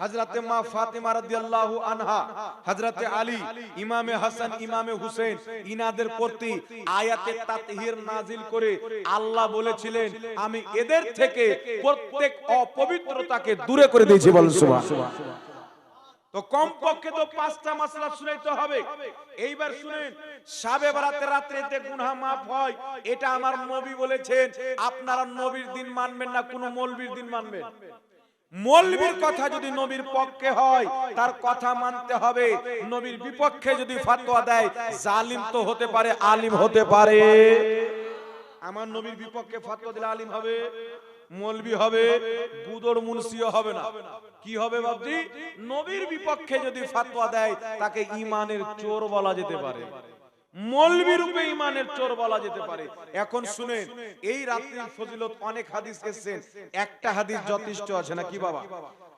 হযরতে মা ফাতিমা রাদিয়াল্লাহু আনহা আলী, ইমামে হাসান, ইমামে হুসেন, ইনাদের প্রতি আয়াতে তাতহির নাজিল করে আল্লাহ বলেছিলেন, আমি এদের থেকে প্রত্যেক অপবিত্রতাকে দূরে করে দিয়েছি, বলেন সুবহান। তো কমপক্ষে তো পাঁচটা মাসলা শুনাইতে হবে। এইবার শুনেন, সাবে বারাতে রাত্রিতে গুনাহ মাফ হয়, এটা আমার নবী বলেছেন, আপনারা নবীর দিন মানবেন না, কোন মৌলবীর দিন মানবেন। মৌলবীর কথা যদি নবীর পক্ষে হয়, তার কথা মানতে হবে। নবীর বিপক্ষে যদি ফাতোয়া দেয়, জালিম তো হতে পারে, আলিম হতে পারে। আমার নবীর বিপক্ষে ফাতোয়া দিলে আলিম হবে, মৌলবি হবে, বুদর মুন্সিও হবে না। কি হবে বাবজি নবীর বিপক্ষে যদি ফাতোয়া দেয়, তাকে ইমানের চোর বলা যেতে পারে। চোর বলা যেতে পারে। এখন এই অনেক হাদিস একটা হাদিস যথেষ্ট আছে না কি বাবা?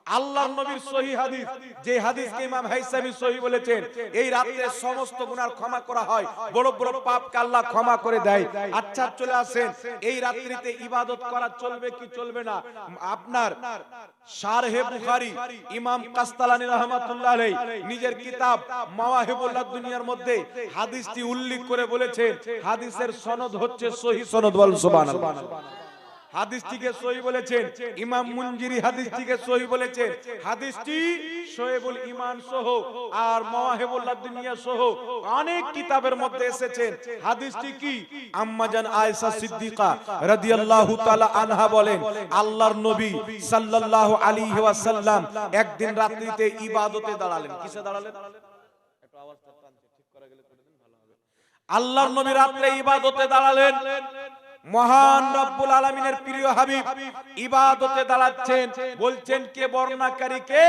আল্লাহর নবীর সহি হাদিস। যে হাদিসকে ইমাম হাইসামি সহি বলেছেন এই রাতে সমস্ত গুনার ক্ষমা করা হয়। বড় বড় পাপকে আল্লাহ ক্ষমা করে দেয়। আচ্ছা চলে আসেন। এই রাত্রিতে ইবাদত করা চলবে কি চলবে না? আপনার শারহে বুখারী ইমাম কাস্তালানি রাহমাতুল্লাহ আলাইহি নিজের কিতাব মাওয়াহিবুল্লাহ দুনিয়ার মধ্যে হাদিসটি উল্লেখ করে বলেছেন হাদিসের সনদ হচ্ছে সহি সনদ। বল সুবহানাল্লাহ। হাদিসটিকে সহি বলেছেন। ইমাম মুনজিরি হাদিসটিকে সহি বলেছেন। হাদিসটি ইমান সহ আর দুনিয়া সহ অনেক কিতাবের মধ্যে এসেছেন। হাদিসটি কি? আম্মাজান আয়েশা সিদ্দিকা রাদিয়াল্লাহু তাআলা আনহা বলেন, আল্লাহর নবী সাল্লাল্লাহু আলাইহি ওয়াসাল্লাম একদিন রাত্রিতে ইবাদতে দাঁড়ালেন। কিসে দাঁড়ালেন? একটু আওয়াজটা ঠিক করে গেলে করে দিন, ভালো হবে। আল্লাহর নবী রাত্রে ইবাদতে দাঁড়ালেন। মহান রব্বুল আলামিনের প্রিয় হাবিব ইবাদতে দাঁড়াচ্ছেন, বলছেন, কে বর্ণাকারী কে?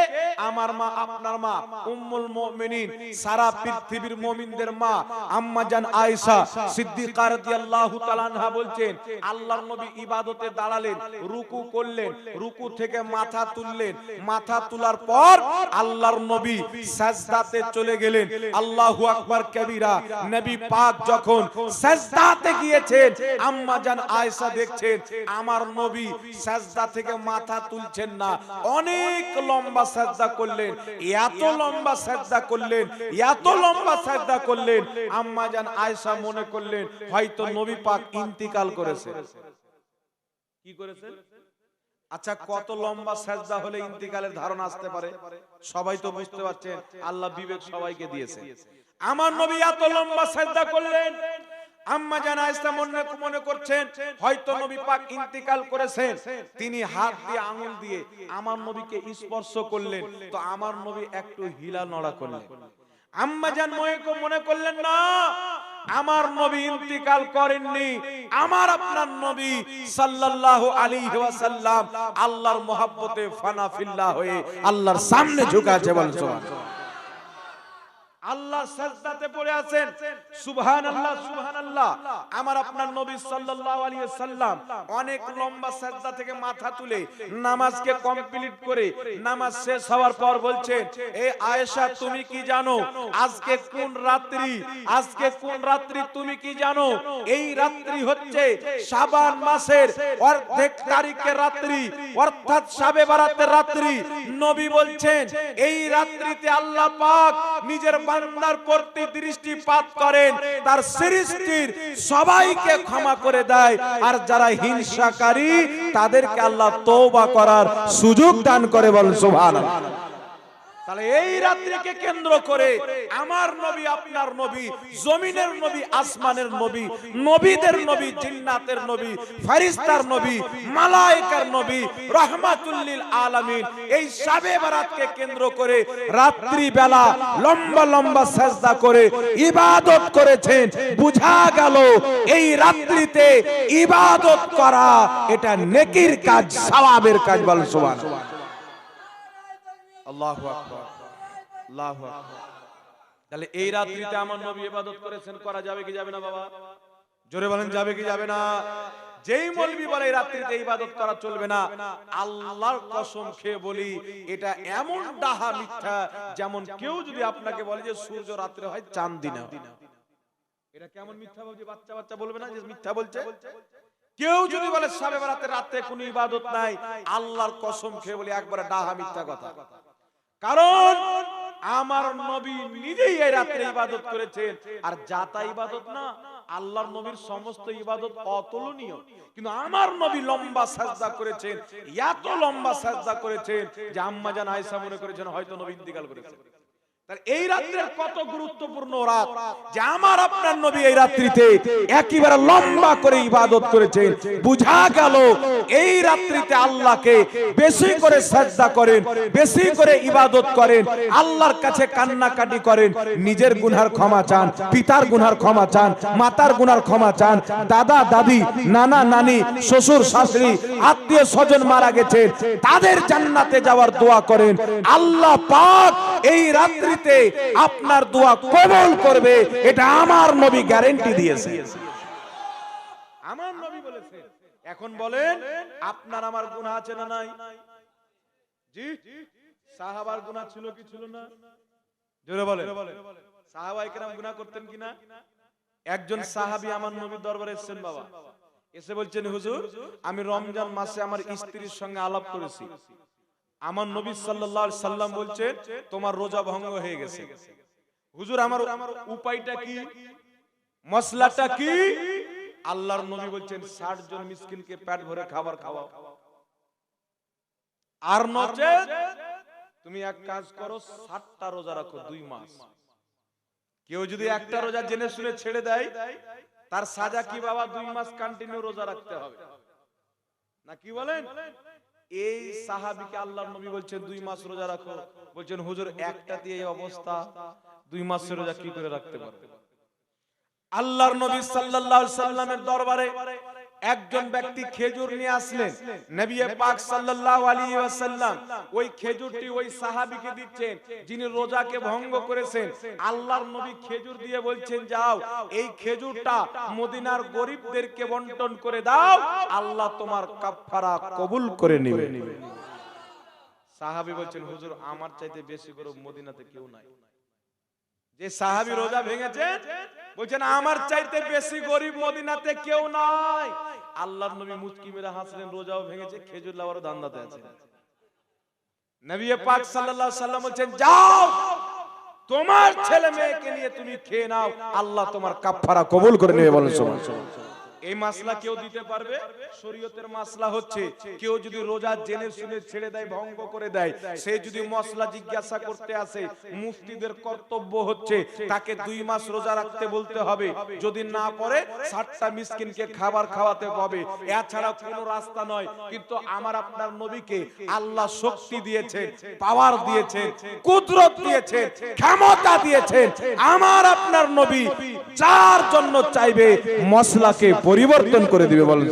আমার মা, আপনার মা, উম্মুল মুমিনিন, সারা পৃথিবীর মুমিনদের মা, আম্মা জান আয়েশা সিদ্দিকা রাদিয়াল্লাহু তাআলা আনহা বলছেন, আল্লাহর নবী ইবাদতে দাঁড়ালেন, রুকু করলেন, রুকু থেকে মাথা তুললেন, মাথা তোলার পর আল্লাহর নবী সাজদাতে চলে গেলেন। আল্লাহু আকবার, কবিরা, নবী পাক যখন সাজদাতে গিয়েছেন, আম্মা জান আয়েশা দেখছেন আমার নবী সাজদা থেকে মাথা তুলছেন না। অনেক লম্বা সাজদা করলেন। এত লম্বা সাজদা করলেন। এত লম্বা সাজদা করলেন। আম্মা জান আয়েশা মনে করলেন হয়তো নবী পাক ইন্তিকাল করেছে। কি করেছেন? আচ্ছা কত লম্বা সাজদা হলে ইন্তিকালের ধারণা আসতে পারে? সবাই তো বুঝতে পারছেন আল্লাহ বিবেক সবাইকে দিয়েছে। আমার নবী এত লম্বা সাজদা করলেন। আম্মা জানা ইসলাম মনে করছেন, হয়তো নবী পাক ইন্তিকাল করেছেন। তিনি হাত দিয়ে আঙুল দিয়ে আমার নবীকে স্পর্শ করলেন, তো আমার নবী একটু হিলা নড়া করলেন। আম্মা জান মনে করলেন, না, আমার নবী ইন্তিকাল করেননি। আমার আপনার নবী সাল্লাল্লাহু আলাইহি ওয়াসাল্লাম আল্লাহর মহব্বতে হয়ে আল্লাহর সামনে বল সুবহানাল্লাহ। আল্লাহ সাজদাতে পড়ে আছেন। সুবহানাল্লাহ সুবহানাল্লাহ। আমার আপনার নবী সাল্লাল্লাহু আলাইহি সাল্লাম অনেক লম্বা সাজদা থেকে মাথা তুলে নামাজকে কমপ্লিট করে নামাজ শেষ হওয়ার পর বলছেন, এ আয়েশা, তুমি কি জানো আজকে কোন রাত্রি? আজকে কোন রাত্রি তুমি কি জানো? এই রাত্রি হচ্ছে শাবান মাসের অর্ধেক তারিখের রাত্রি, অর্থাৎ শাবে বারাতের রাত্রি। নবী বলছেন, এই রাত্রিতে আল্লাহ পাক নিজের বান্দার প্রতি দৃষ্টিপাত করেন, তার সৃষ্টির সবাইকে ক্ষমা করে দেয়। আর যারা হিংসাকারী, তাদেরকে আল্লাহ তওবা করার সুযোগ দান করে বল সুবহানাল্লাহ। তাহলে এই রাত্রিকে কেন্দ্র করে আমার নবী, আপনার নবী, জমিনের নবী, আসমানের নবী, নবীদের নবী, জিন্নাতের নবী ফারিস্তার নবী, মালায়েকার নবী, রহমাতুল্লিল আলামিন এই শাবে বারাতকে কেন্দ্র করে রাত্রি বেলা লম্বা লম্বা সাজদা করে ইবাদত করেছেন। বুঝা গেল এই রাত্রিতে ইবাদত করা এটা নেকির কাজ, সওয়াবের কাজ বল সুবহানাল্লাহ। আল্লাহু আকবার আল্লাহু তাহলে এই রাত্রিতে আমার নবী ইবাদত করেছেন করা যাবে কি যাবে না বাবা? জোরে বলেন যাবে কি যাবে না? যেই মলবি বলে এই রাত্রিতে ইবাদত করা চলবে না আল্লাহর কসম খেয়ে বলি এটা এমন ডাহা মিথ্যা যেমন কেউ যদি আপনাকে বলে যে সূর্য রাত্রে হয় চাঁদ দিনে এটা কেমন মিথ্যা বলছে? বাচ্চা বাচ্চা বলবে না যে মিথ্যা বলছে? কেউ যদি বলে সাবে বারাতে রাতে কোনো ইবাদত নাই আল্লাহর কসম খেয়ে বলি একবারে ডাহা মিথ্যা কথা। কারণ আমার নবী নিজেই এই রাত্রে ইবাদত করেছেন। আর যাতা ইবাদত না, আল্লাহর নবীর সমস্ত ইবাদত অতুলনীয়। কিন্তু আমার নবী লম্বা সাজদা করেছেন, এত লম্বা সাজদা করেছেন যে আম্মা জান আয়েশা মনে করেছেন হয়তো নবী ইন্তিকাল করেছেন এই রাত্রের কত গুরুত্বপূর্ণ রাত যে আমার আপনার নবী এই রাত্রিতে একেবারে লম্বা করে ইবাদত করেছেন। বুঝা গেল এই রাত্রিতে আল্লাহকে বেশি করে সাজদা করেন বেশি করে ইবাদত করেন আল্লাহর কাছে কান্নাকাটি করেন নিজের গুনহার ক্ষমা চান পিতার গুনহার ক্ষমা চান মাতার গুনার ক্ষমা চান দাদা দাদি নানা নানি শ্বশুর শাশুড়ি আত্মীয় স্বজন মারা গেছেন তাদের জান্নাতে যাওয়ার দোয়া করেন আল্লাহ পাক এই রাত্রিতে আপনার দোয়া কবুল করবে, এটা আমার নবী গ্যারেন্টি দিয়েছে। আমার নবী বলেছেন এখন বলেন, আপনার আমার গুনাহ আছে না নাই? জি, সাহাবার গুনাহ ছিল কি ছিল না? জোরে বলেন। সাহাবাই কেরাম গুনাহ করতেন কিনা? একজন সাহাবী আমার নবীর দরবারে এসেছেন, বাবা। এসে বলছেন, হুজুর, আমি রমজান মাসে আমার স্ত্রীর সঙ্গে আলাপ করেছি। আমার নবী সাল্লাল্লাহু সাল্লাম বলছে তোমার রোজা ভঙ্গ হয়ে গেছে। হুজুর আমার উপায়টা কি? মশলাটা কি? আল্লাহর নবী বলছেন 60 জন মিসকিনকে পেট ভরে খাবার খাওয়াও। আর নচেত তুমি এক কাজ করো 60টা রোজা রাখো দুই মাস। কেউ যদি একটা রোজা জেনে শুনে ছেড়ে দেয় তার সাজা কি বাবা দুই মাস কন্টিনিউ রোজা রাখতে হবে। না কি বলেন? এই সাহাবিকে আল্লাহর নবী বলছেন, দুই মাস রোজা রাখো। বলছেন, হুজুর, একটা দিয়ে অবস্থা, দুই মাস রোজা কি করে রাখতে পারবে? আল্লাহর নবী সাল্লাল্লাহু আলাইহি সাল্লামের দরবারে একজন ব্যক্তি খেজুর নিয়ে আসলেন। নবী পাক সাল্লাল্লাহু আলাইহি ওয়াসাল্লাম ওই খেজুরটি ওই সাহাবীকে দিচ্ছেন যিনি রোজাকে ভঙ্গ করেছেন। আল্লাহর নবী খেজুর দিয়ে বলছেন যাও এই খেজুরটা মদিনার গরিবদেরকে বন্টন করে দাও আল্লাহ তোমার কাফফারা কবুল করে নেবে। সাহাবী বলছেন হুজুর আমার চাইতে বেশি গরিব মদিনাতে কেউ নাই। যে সাহাবী রোজা ভেঙেছেন বলছেন, আমার চাইতে বেশি গরিব মদিনাতে কেউ নাই। আল্লাহর নবী মুচকি হাসলেন, রোজাও ভেঙেছে, খেজুর লাওয়ারও ধান্দাতে আছে। নবী পাক সাল্লাল্লাহু সাল্লাম বলছেন, যাও, তোমার ছেলে মেয়েকে নিয়ে তুমি খেয়ে নাও, আল্লাহ তোমার কাফফারা কবুল করে নেবে বলেন সুবহানাল্লাহ। এই মাসলা কেউ দিতে পারবে? শরীয়তের মাসলা হচ্ছে, কেউ যদি রোজা জেনে শুনে ছেড়ে দেয়, ভঙ্গ করে দেয়, সে যদি মসলা জিজ্ঞাসা করতে আসে, মুফতিদের কর্তব্য হচ্ছে তাকে দুই মাস রোজা রাখতে বলতে হবে। যদি না পারে ষাটটা মিসকিনকে খাবার খাওয়াতে হবে। এছাড়া কোনো রাস্তা নয়, কিন্তু আমার আপনার নবীকে আল্লাহ শক্তি দিয়েছেন পাওয়ার দিয়েছেন, কুদরত দিয়েছেন, ক্ষমতা দিয়েছেন। আমার আপনার নবী যার জন্য চাইবে মশলাকে পরিবর্তন করে দিবে বলেন।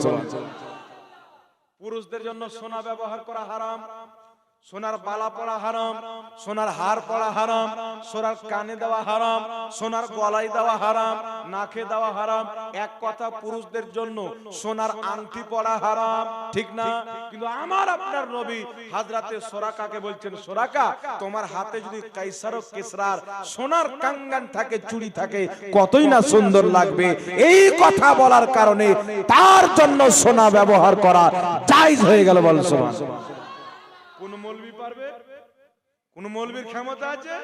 পুরুষদের জন্য সোনা ব্যবহার করা হারাম সোনার বালা পড়া হারাম, সোনার হার পড়া হারাম, সোনার কানে দেওয়া হারাম, সোনার গলায় দেওয়া হারাম, নাকে দেওয়া হারাম। এক কথা পুরুষদের জন্য সোনার আংটি পড়া হারাম, ঠিক না? কিন্তু আমার আপনার নবী হাজরাতে সোরাকাকে বলছেন, সোরাকা, তোমার হাতে যদি কাইসার ও কেসরার সোনার কাঙ্গান থাকে, চুড়ি থাকে, কতই না সুন্দর লাগবে? এই কথা বলার কারণে তার জন্য সোনা ব্যবহার করা জায়েজ হয়ে গেল বল সোনা কোন মৌলবি পারবে কোন মৌলবির ক্ষমতা আছে?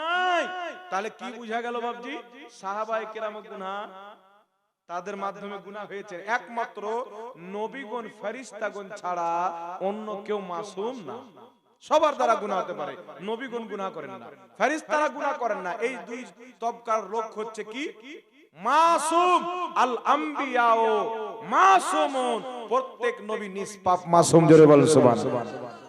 নাই। তাহলে কি বুঝা গেল বাবজি সাহাবায়ে কেরাম গুনাহ তাদের মাধ্যমে গুনাহ হয়েছে। একমাত্র নবীগণ ফেরেশতাগণ ছাড়া অন্য কেউ মাসুম না। সবার দ্বারা গুনাহ হতে পারে। নবীগণ গুনাহ করেন না। ফেরেশতারা গুনাহ করেন না। এই দুই তবকার লোক হচ্ছে কি? মাসুম। আল আম্বিয়াও। মাসুমুন। প্রত্যেক নবী নিষ্পাপ। মাসুম জোরে বলেন সুবহানাল্লাহ।